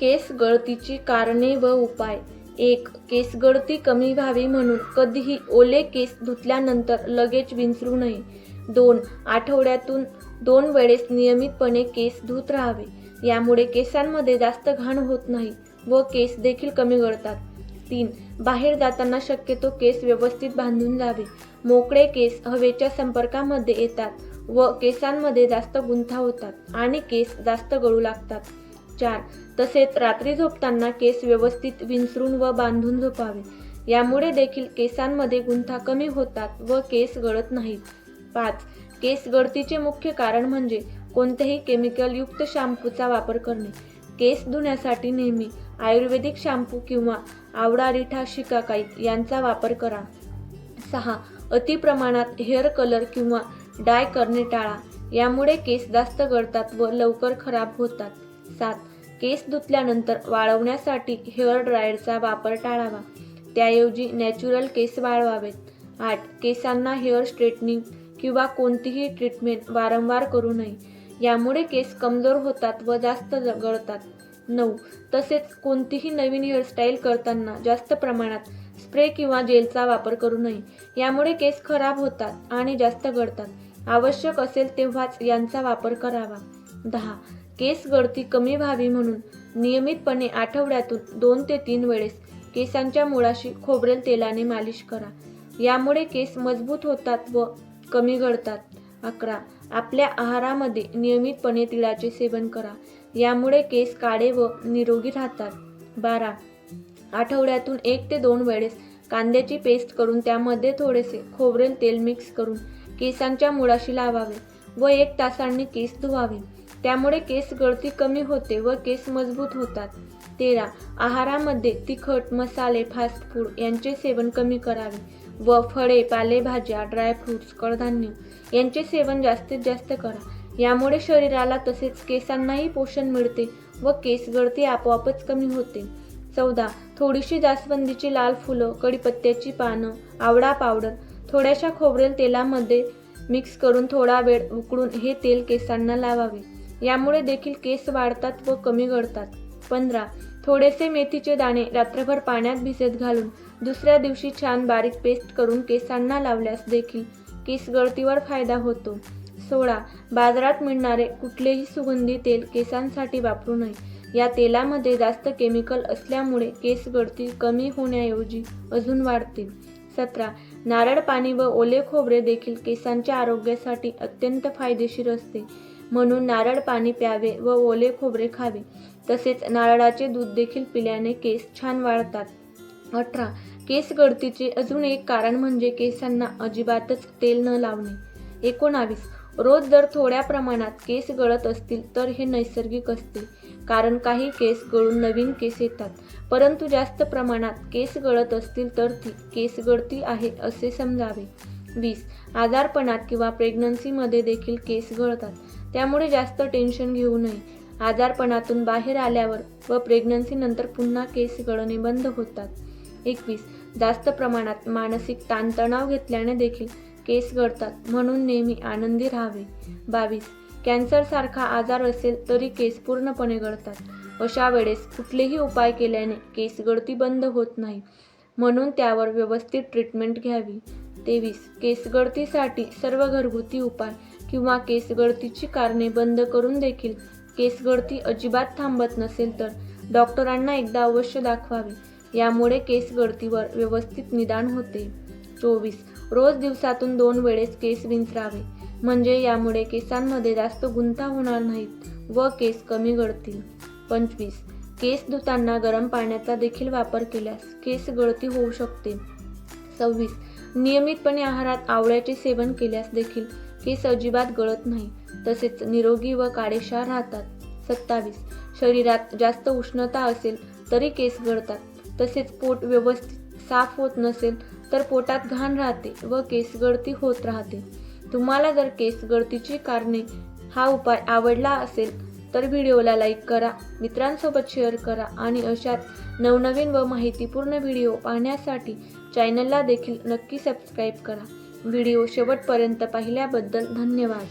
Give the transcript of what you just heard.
केस गळतीची कारणे व उपाय. एक केस गळती कमी व्हावी म्हणून कधीही ओले केस धुतल्यानंतर लगेच विंचरू नये. दोन आठवड्यातून दोन वेळेस नियमितपणे केस धुत राहावे. यामुळे केसांमध्ये जास्त घाण होत नाही व केस देखील कमी गळतात. तीन बाहेर जाताना शक्यतो केस व्यवस्थित बांधून जावे मोकळे केस हवेच्या संपर्कामध्ये येतात व केसांमध्ये जास्त गुंथा होतात आणि केस जास्त गळू लागतात. चार तसेच रात्री झोपताना केस व्यवस्थित विंचरून व बांधून झोपावे. यामुळे देखील केसांमध्ये गुंथा कमी होतात व केस गळत नाहीत. पाच केस गळतीचे मुख्य कारण म्हणजे कोणतेही केमिकलयुक्त शॅम्पूचा वापर करणे. केस धुण्यासाठी नेहमी आयुर्वेदिक शॅम्पू किंवा आवडा रिठा शिकाकाई यांचा वापर करा. सहा अति प्रमाणात हेअर कलर किंवा डाय करणे टाळा. यामुळे केस जास्त गळतात व लवकर खराब होतात. सात. केस धुतल्यानंतर वाळवण्यासाठी हेअर ड्रायरचा वापर टाळावा. त्याऐवजी नॅचरल केस वाळवावेत. आठ. केसांना हेअर स्ट्रेटनिंग किंवा कोणतीही ट्रीटमेंट वारंवार करू नये. यामुळे केस कमजोर होतात व जास्त गळतात. नऊ. तसेच कोणतीही नवीन हेअरस्टाईल करताना जास्त प्रमाणात स्प्रे किंवा जेलचा वापर करू नये. यामुळे केस खराब होतात आणि जास्त गळतात. आवश्यक असेल तेव्हाच यांचा वापर करावा. दहा. केस गळती कमी व्हावी म्हणून नियमितपणे आठवड्यातून दोन ते तीन वेळेस केसांच्या मुळाशी खोबरेल तेलाने मालिश करा. यामुळे केस मजबूत होतात व कमी गळतात. अकरा. आपल्या आहारामध्ये नियमितपणे तिळाचे सेवन करा. यामुळे केस काळे व निरोगी राहतात. बारा. आठवड्यातून एक ते दोन वेळेस कांद्याची पेस्ट करून त्यामध्ये थोडेसे खोबरेल तेल मिक्स करून केसांच्या मुळाशी लावावे व एक तासांनी केस धुवावे. त्यामुळे केस गळती कमी होते व केस मजबूत होतात. तेरा. आहारामध्ये तिखट मसाले फास्ट फूड यांचे सेवन कमी करावे व फळे पालेभाज्या ड्रायफ्रुट्स कडधान्य यांचे सेवन जास्तीत जास्त करा. यामुळे शरीराला तसेच केसांनाही पोषण मिळते व केस गळती आपोआपच कमी होते. चौदा. थोडीशी जास्वंदीची लाल फुलं कडीपत्त्याची पानं आवडा पावडर थोड्याशा खोबरेल तेलामध्ये मिक्स करून थोडा वेळ उकळून हे तेल केसांना लावावे. यामुळे देखील केस वाढतात व कमी गळतात पंधरा. थोडेसे मेथीचे दाणे रात्रभर पाण्यात भिजत घालून दुसऱ्या दिवशी छान बारीक पेस्ट करून केसांना लावल्यास देखील केस गळतीवर फायदा होतो. सोळा. बाजारात मिळणारे कुठलेही सुगंधी तेल केसांसाठी वापरू नये. या तेलामध्ये जास्त केमिकल असल्यामुळे केस गळती कमी होण्याऐवजी अजून वाढतील. सतरा. नारळ पाणी व ओले खोबरे देखील केसांच्या आरोग्यासाठी अत्यंत फायदेशीर असते. म्हणून नारळ पाणी प्यावे व ओले खोबरे खावे. तसेच नारळाचे दूध देखील पिल्याने केस छान वाढतात. अठरा. केस गळतीचे अजून एक कारण म्हणजे केसांना अजिबातच तेल न लावणे. एकोणावीस. रोज जर थोड्या प्रमाणात केस गळत असतील तर हे नैसर्गिक असते. कारण काही केस गळून नवीन केस येतात. परंतु जास्त प्रमाणात केस गळत असतील तर ती केस गळती आहे असे समजावे. वीस. आजारपणात किंवा प्रेग्नन्सीमध्ये देखील केस गळतात. त्यामुळे जास्त टेन्शन घेऊ नये. आजारपणातून बाहेर आल्यावर व प्रेग्नन्सीनंतर पुन्हा केस गळणे बंद होतात. एकवीस. जास्त प्रमाणात मानसिक ताणतणाव घेतल्याने देखील केस गळतात म्हणून नेहमी आनंदी राहावे. बावीस. कॅन्सरसारखा आजार असेल तरी केस पूर्णपणे गळतात. अशा वेळेस कुठलेही उपाय केल्याने केस गळती बंद होत नाही म्हणून त्यावर व्यवस्थित ट्रीटमेंट घ्यावी. तेवीस. केस गळतीसाठी सर्व घरगुती उपाय किंवा केसगळतीची कारणे बंद करून देखील केसगळती अजिबात थांबत नसेल तर डॉक्टरांना एकदा अवश्य दाखवावे. यामुळे केसगळतीवर व्यवस्थित निदान होते. चोवीस. रोज दिवसातून दोन वेळेस केस विंचरावे. म्हणजे यामुळे केसांमध्ये जास्त गुंता होणार नाहीत व केस कमी गळतील. पंचवीस. केस धुताना गरम पाण्याचा देखील वापर केल्यास केस गळती होऊ शकते. सव्वीस. नियमितपणे आहारात आवळ्याचे सेवन केल्यास देखील केस अजिबात गळत नाही. तसेच निरोगी व काळेशार राहतात. सत्तावीस. शरीरात जास्त उष्णता असेल तरी केस गळतात. तसेच पोट व्यवस्थित साफ होत नसेल तर पोटात घाण राहते व केस गळती होत राहते. तुम्हाला जर केस गळतीची कारणे हा उपाय आवडला असेल तर व्हिडिओला लाईक करा मित्रांसोबत शेअर करा आणि अशात नवनवीन व माहितीपूर्ण व्हिडिओ पाहण्यासाठी चॅनलला देखील नक्की सबस्क्राईब करा. व्हिडिओ शेवटपर्यंत पाहिल्याबद्दल धन्यवाद.